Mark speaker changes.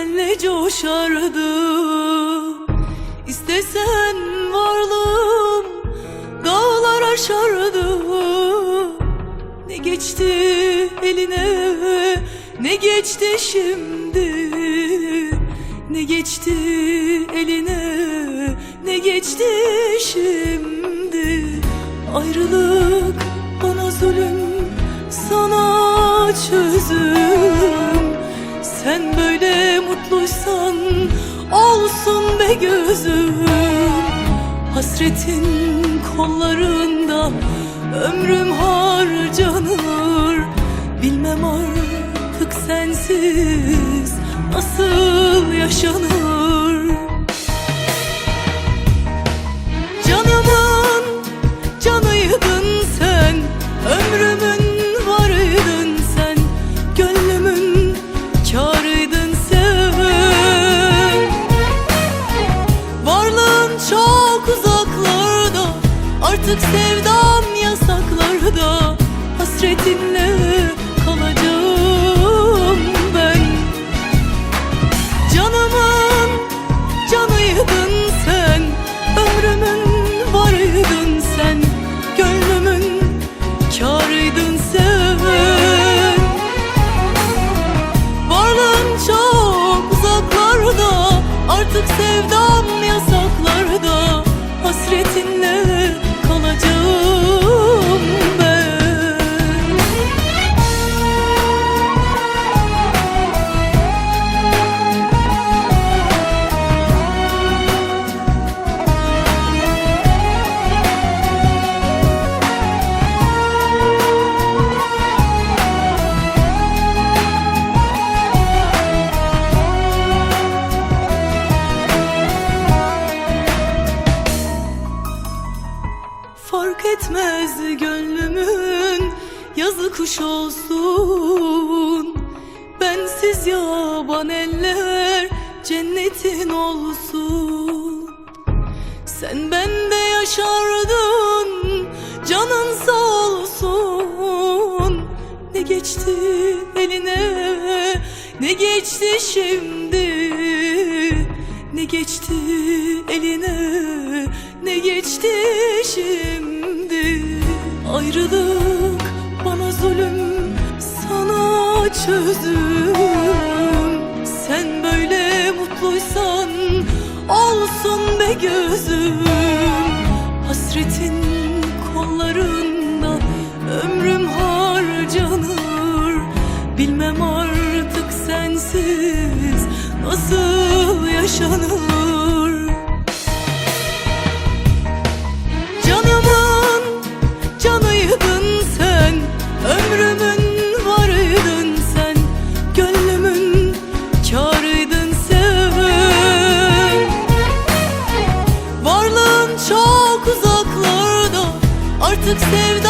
Speaker 1: senle coşardı İstesen varlığım dağlar aşardı. Ne geçti eline ne geçti şimdi? Ne geçti eline ne geçti şimdi? Ayrılık bana zulüm sana çözüm olsun be gözüm Hasretin kollarında ömrüm harcanır. Bilmem artık sensiz nasıl yaşanır Artık sevdam yasaklarda Hasretinle kalacağım ben. Canımın canıydın sen Ömrümün varıydın sen Gönlümün kârıydın sen. Varlığın çok uzaklarda Artık sevdam Etmez gönlümün yazı kuş olsun. Bensiz yaban eller cennetin olsun. Sen bende yaşardın canın sağ olsun. Ne geçti eline ne geçti şimdi? Ne geçti eline ne geçti şimdi Ayrılık bana zulüm sana çözüm. Sen böyle mutluysan olsun be gözüm. Hasretin kollarında ömrüm harcanır. Bilmem artık sensiz nasıl yaşanır Artık sevdam